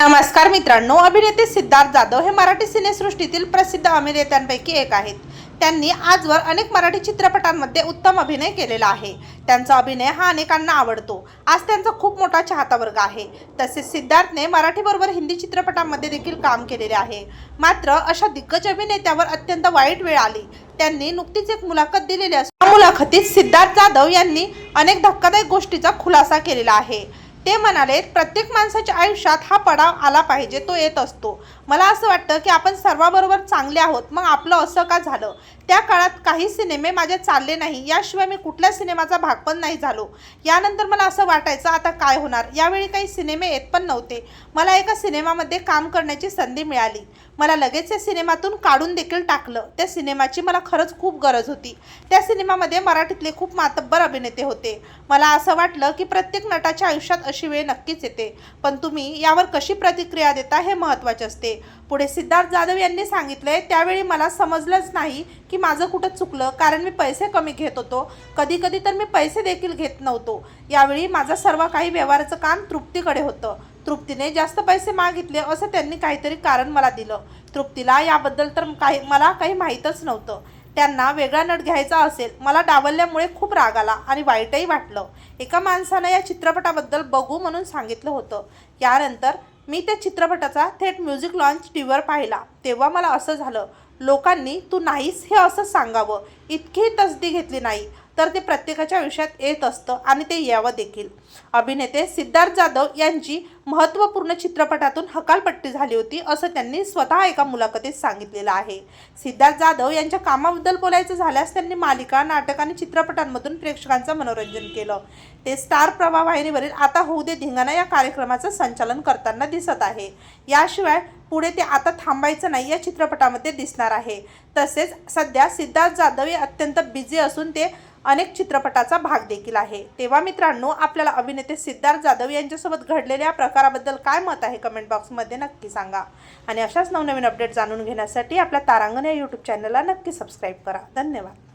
नमस्कार मित्रांनो अभिनेते सिद्धार्थ जाधव हे मराठी सिनेसृष्टीतील प्रसिद्ध अभिनेत्यांपैकी एक आहेत. त्यांनी आजवर अनेक मराठी चित्रपटांमध्ये उत्तम अभिनय केलेला आहे. त्यांचा अभिनय हा अनेकांना आवडतो. आज त्यांचा खूप मोठा चाहता वर्ग आहे. तसेच सिद्धार्थने मराठीबरोबर हिंदी चित्रपटांमध्ये देखील काम केलेले आहे. मात्र अशा दिग्गज अभिनेत्यावर अत्यंत वाईट वेळ आली. त्यांनी नुकतीच एक मुलाखत दिलेली असून मुलाखतीत सिद्धार्थ जाधव यांनी अनेक धक्कादायक गोष्टीचा खुलासा केलेला आहे. ते म्हणाले प्रत्येक माणसाच्या आयुष्यात हा पडाव आला पाहिजे तो येत असतो. मला असं वाटतं की आपण सर्वाबरोबर चांगले आहोत मग आपलं असं का झालं? त्या काळात काही सिनेमे माझे चालले नाही याशिवाय मी कुठल्या सिनेमाचा भाग पण नाही झालो. यानंतर मला असं वाटायचं आता काय होणार? यावेळी काही सिनेमे येत पण नव्हते. मला एका सिनेमामध्ये काम करण्याची संधी मिळाली. मला लगेच या सिनेमातून काढून देखील टाकलं. त्या सिनेमाची मला खरंच खूप गरज होती. त्या सिनेमामध्ये मराठीतले खूप मातब्बर अभिनेते होते. मला असं वाटलं की प्रत्येक नटाच्या आयुष्यात अशी वेळ नक्कीच येते. पण तुम्ही यावर कशी प्रतिक्रिया देता हे महत्त्वाचे असते. पुढे सिद्धार्थ जाधव यांनी सांगितलंय त्यावेळी मला समजलंच नाही की माझं कुठं चुकलं कारण मी पैसे कमी घेत होतो. कधी कधी तर मी पैसे देखील घेत नव्हतो. यावेळी माझं सर्व काही व्यवहाराचं काम तृप्तीकडे होतं. तृप्तीने जास्त पैसे मागितले असं त्यांनी काहीतरी कारण मला दिलं. तृप्तीला याबद्दल तर काही मला काही माहीतच नव्हतं. त्यांना वेगळा नट घ्यायचा असेल मला डावलल्यामुळे खूप राग आला आणि वाईटही वाटलं. एका माणसानं या चित्रपटाबद्दल बघू म्हणून सांगितलं होतं. यानंतर मी त्या चित्रपटाचा थेट म्युझिक लॉन्च टीव्हीवर पाहिला. तेव्हा मला असं झालं लोकांनी तू नाहीस हे असं सांगावं. इतकीही तसदी घेतली नाही. तर ते प्रत्येकाच्या आयुष्यात येत असतं आणि ते यावं देखील. अभिनेते सिद्धार्थ जाधव यांची महत्त्वपूर्ण चित्रपटातून हकालपट्टी झाली होती असं त्यांनी स्वतः एका मुलाखतीत सांगितलेलं आहे. सिद्धार्थ जाधव यांच्या कामाबद्दल बोलायचं झाल्यास त्यांनी मालिका नाटक आणि चित्रपटांमधून प्रेक्षकांचं मनोरंजन केलं. ते स्टार प्रभा वाहिनीवरील आता होऊ दे धिंगाणा या कार्यक्रमाचं संचालन करताना दिसत आहे. याशिवाय पुढे ते आता थांबायचं नाही या चित्रपटामध्ये दिसणार आहे. तसेच सध्या सिद्धार्थ जाधव हे अत्यंत बिझी असून ते अनेक चित्रपटाचा भाग देखील आहे. तेव्हा मित्रांनो आपल्याला अभिनेते सिद्धार्थ जाधव यांच्यासोबत घडलेल्या प्रकाराबद्दल काय मत आहे कमेंट बॉक्समध्ये नक्की सांगा. आणि अशाच नवनवीन अपडेट जाणून घेण्यासाठी आपल्या तारांगण या यूट्यूब चॅनलला नक्की सबस्क्राईब करा. धन्यवाद.